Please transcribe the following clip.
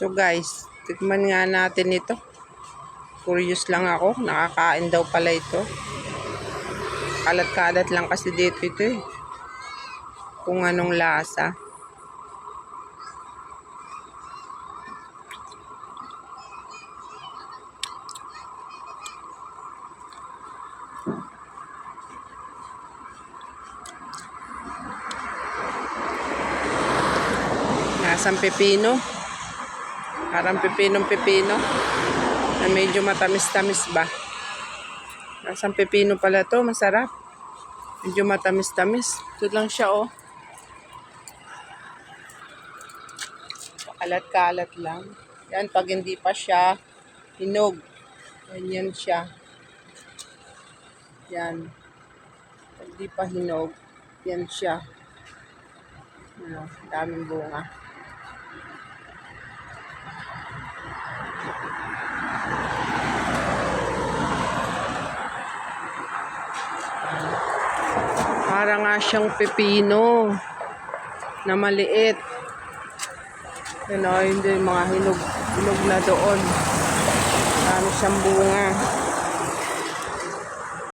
So guys, tikman nga natin ito. Curious lang ako, nakakain daw pala ito. Kalat-kalat lang kasi dito ito eh. Kung anong lasa. Nasang pepino. Parang pepinong pepino. Na medyo matamis-tamis ba. Nasang pepino pala to, masarap. Medyo matamis-tamis. Ito lang siya oh. Kalat-kalat lang. Yan, pag hindi pa siya hinog. Ganyan siya. Yan. Pag hindi pa hinog, yan siya. Ano, daming bunga. Para nga siyang pepino na maliit. Ano, hindi mga hinog, hinog na doon. Dami siyang bunga.